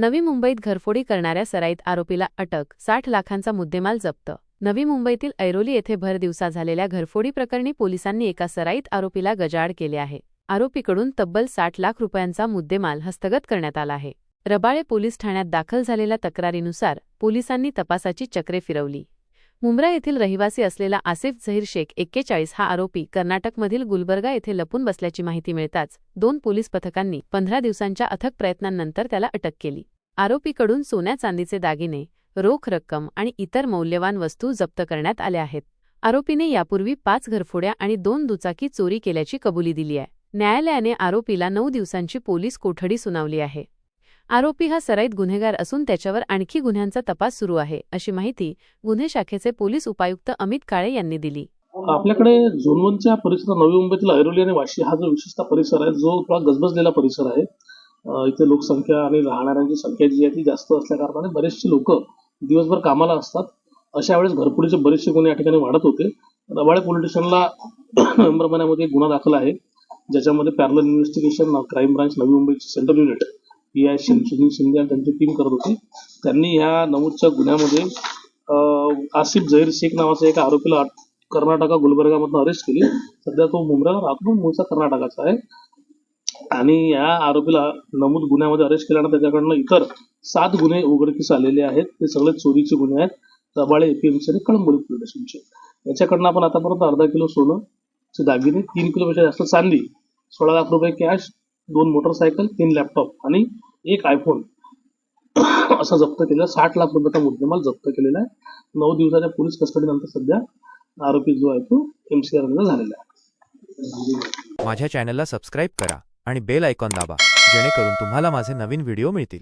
नवी मुंबईत घरफोडी करणाऱ्या सराईत आरोपीला अटक साठ लाखांचा मुद्देमाल जप्त. नवी मुंबईतील ऐरोली येथे भर दिवसा झालेल्या घरफोडी प्रकरणी पोलिसांनी एका सराईत आरोपीला गजाआड केले आहे. आरोपीकडून तब्बल साठ लाख रुपयांचा मुद्देमाल हस्तगत करण्यात आला आहे. रबाळे पोलीस ठाण्यात दाखल झालेल्या तक्रारीनुसार पोलिसांनी तपासाची चक्रे फिरवली. मुंब्रा येथील रहिवासी असलेला आसिफ झहीर शेख एक्केचाळीस हा आरोपी कर्नाटकमधील गुलबर्गा येथे लपून बसल्याची माहिती मिळताच दोन पोलीस पथकांनी पंधरा दिवसांच्या अथक प्रयत्नांनंतर त्याला अटक केली. आरोपीकडून सोन्या चांदीचे दागिने रोख रक्कम आणि इतर मौल्यवान वस्तू जप्त करण्यात आल्या आहेत. आरोपीने यापूर्वी पाच घरफोड्या आणि दोन दुचाकी चोरी केल्याची कबुली दिली आहे. न्यायालयाने आरोपीला नऊ दिवसांची पोलीस कोठडी सुनावली आहे. आरोपी हा सराईत गुन्हेगार असून त्याच्यावर आणखी गुन्ह्यांचा तपास सुरू आहे अशी माहिती गुन्हे शाखेचे पोलीस उपायुक्त अमित काळे यांनी दिली. आपल्याकडे झोनवनच्या परिसरात नवी मुंबईतील ऐरोली आणि वाशी हा जो विशिष्ट परिसर आहे जो थोडा गजबजलेला परिसर आहे. इथे लोकसंख्या आणि राहणाऱ्यांची संख्या जी आहे ती जास्त असल्या कारणाने बरेचसे लोक दिवसभर कामाला असतात. अशा वेळेस घरपुडीचे बरेचसे गुन्हे या ठिकाणी वाढत होते. रबाळे पोलीस स्टेशनला नोव्हेंबर महिन्यामध्ये गुन्हा दाखल आहे. ज्याच्यामध्ये पॅरल इन्व्हेस्टिगेशन क्राईम ब्रांच नवी मुंबईची central unit P I Sunil Shinde आणि त्यांची टीम करत होती. त्यांनी ह्या नमूदच्या गुन्ह्यामध्ये आसिफ झहीर शेख नावाचा एका आरोपीला कर्नाटका गुलबर्गामधून अरेस्ट केली. सध्या तो मुंबईला राहतो पण मूळचा कर्नाटकाचा आहे. आणि या आरोपीला नमूद गुन्ह्यामध्ये अरेस्ट केल्यानं त्याच्याकडनं इतर सात गुन्हे उघडकीस आलेले आहेत. ते सगळे चोरीचे गुन्हे आहेत. रबाळे एपीएमसी आणि कळंबोली पोलीस स्टेशनचे. याच्याकडनं आपण आतापर्यंत अर्धा किलो सोनं चे दागिने तीन किलोपेक्षा जास्त चांदी सोळा लाख रुपये कॅश दोन मोटरसायकल तीन लॅपटॉप आणि एक आयफोन असं जप्त केलं. साठ लाख रुपयाचा मुद्देमाल जप्त केलेला आहे. नऊ दिवसाच्या पोलीस कस्टडीनंतर सध्या आरोपी जो आहे तो एमसीआर झालेला आहे. माझ्या चॅनलला सबस्क्राईब करा आणि बेल आयकॉन दाबा जेणेकरून तुम्हाला माझे नवीन व्हिडिओ मिळतील.